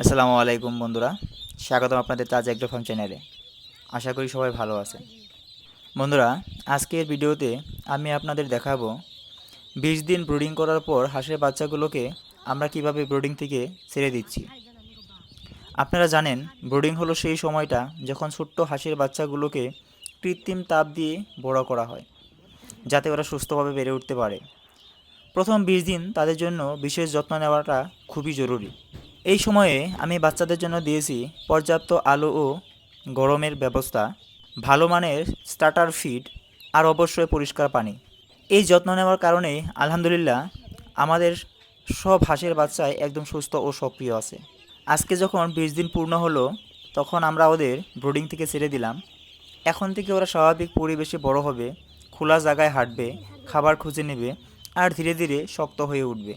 আসসালামু আলাইকুম বন্ধুরা। স্বাগতম আপনাদের তাজ এগ্রো ফার্ম চ্যানেলে। আশা করি সবাই ভালো আছেন। বন্ধুরা, আজকের ভিডিওতে আমি আপনাদের দেখাবো বিশ দিন ব্রুডিং করার পর হাঁসের বাচ্চাগুলোকে আমরা কীভাবে ব্রুডিং থেকে ছেড়ে দিচ্ছি। আপনারা জানেন, ব্রুডিং হলো সেই সময়টা যখন ছোট্ট হাঁসের বাচ্চাগুলোকে কৃত্রিম তাপ দিয়ে বড় করা হয়, যাতে ওরা সুস্থভাবে বেড়ে উঠতে পারে। প্রথম বিশ দিন তাদের জন্য বিশেষ যত্ন নেওয়াটা খুবই জরুরি। এই সময়ে আমি বাচ্চাদের জন্য দিয়েছি পর্যাপ্ত আলো ও গরমের ব্যবস্থা, ভালো মানের স্টার্টার ফিড আর অবশ্যই পরিষ্কার পানি। এই যত্ন নেওয়ার কারণে আলহামদুলিল্লাহ আমাদের সব হাঁসের বাচ্চাই একদম সুস্থ ও সক্রিয় আছে। আজকে যখন বিশ দিন পূর্ণ হলো, তখন আমরা ওদের ব্রোডিং থেকে ছেড়ে দিলাম। এখন থেকে ওরা স্বাভাবিক পরিবেশে বড় হবে, খোলা জায়গায় হাঁটবে, খাবার খুঁজে নেবে আর ধীরে ধীরে শক্ত হয়ে উঠবে।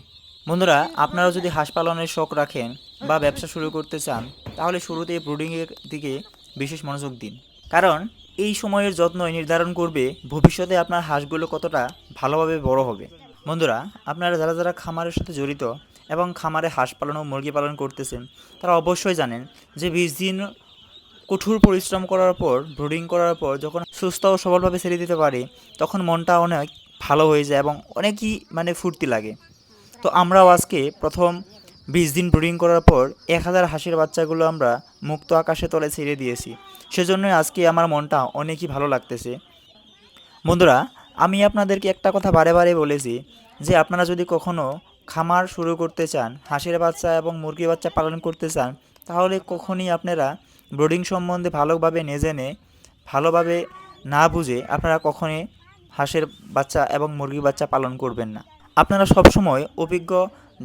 বন্ধুরা, আপনারা যদি হাঁস পালনের শখ রাখেন বা ব্যবসা শুরু করতে চান, তাহলে শুরুতেই ব্রুডিংয়ের দিকে বিশেষ মনোযোগ দিন। কারণ, এই সময়ের যত্নই নির্ধারণ করবে ভবিষ্যতে আপনার হাঁসগুলো কতটা ভালোভাবে বড় হবে। বন্ধুরা, আপনারা যারা যারা খামারের সাথে জড়িত এবং খামারে হাঁস পালন ও মুরগি পালন করতেছেন, তারা অবশ্যই জানেন যে বিশ দিন কঠোর পরিশ্রম করার পর, ব্রুডিং করার পর যখন সুস্থ ও সবলভাবে ছেড়ে দিতে পারে, তখন মনটা অনেক ভালো হয়ে যায় এবং অনেকই মানে ফুর্তি লাগে। তো আমরাও আজকে প্রথম বিশ দিন ব্রুডিং করার পর এক হাজার হাঁসের বাচ্চাগুলো আমরা মুক্ত আকাশে তলে ছেড়ে দিয়েছি। সেজন্যই আজকে আমার মনটা অনেকই ভালো লাগতেছে। বন্ধুরা, আমি আপনাদেরকে একটা কথা বারে বারে বলেছি যে আপনারা যদি কখনও খামার শুরু করতে চান, হাঁসের বাচ্চা এবং মুরগি বাচ্চা পালন করতে চান, তাহলে কখনই আপনারা ব্রোডিং সম্বন্ধে ভালোভাবে না জেনে, ভালোভাবে না বুঝে আপনারা কখনই হাঁসের বাচ্চা এবং মুরগি বাচ্চা পালন করবেন না। আপনারা সবসময় অভিজ্ঞ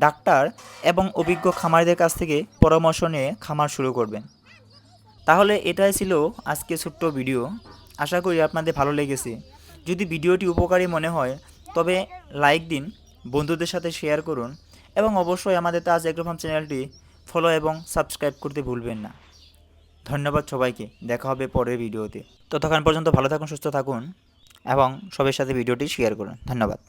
ডাক্তার এবং অভিজ্ঞ খামারিদের কাছ থেকে পরামর্শ নিয়ে খামার শুরু করবেন। তাহলে এটাই ছিল আজকে ছোট্ট ভিডিও। আশা করি আপনাদের ভালো লেগেছে। যদি ভিডিওটি উপকারী মনে হয়, তবে লাইক দিন, বন্ধুদের সাথে শেয়ার করুন এবং অবশ্যই আমাদের তাজ এগ্রোফার্ম চ্যানেলটি ফলো এবং সাবস্ক্রাইব করতে ভুলবেন না। ধন্যবাদ সবাইকে। দেখা হবে পরের ভিডিওতে। ততক্ষণ পর্যন্ত ভালো থাকুন, সুস্থ থাকুন এবং সবার সাথে ভিডিওটি শেয়ার করুন। ধন্যবাদ।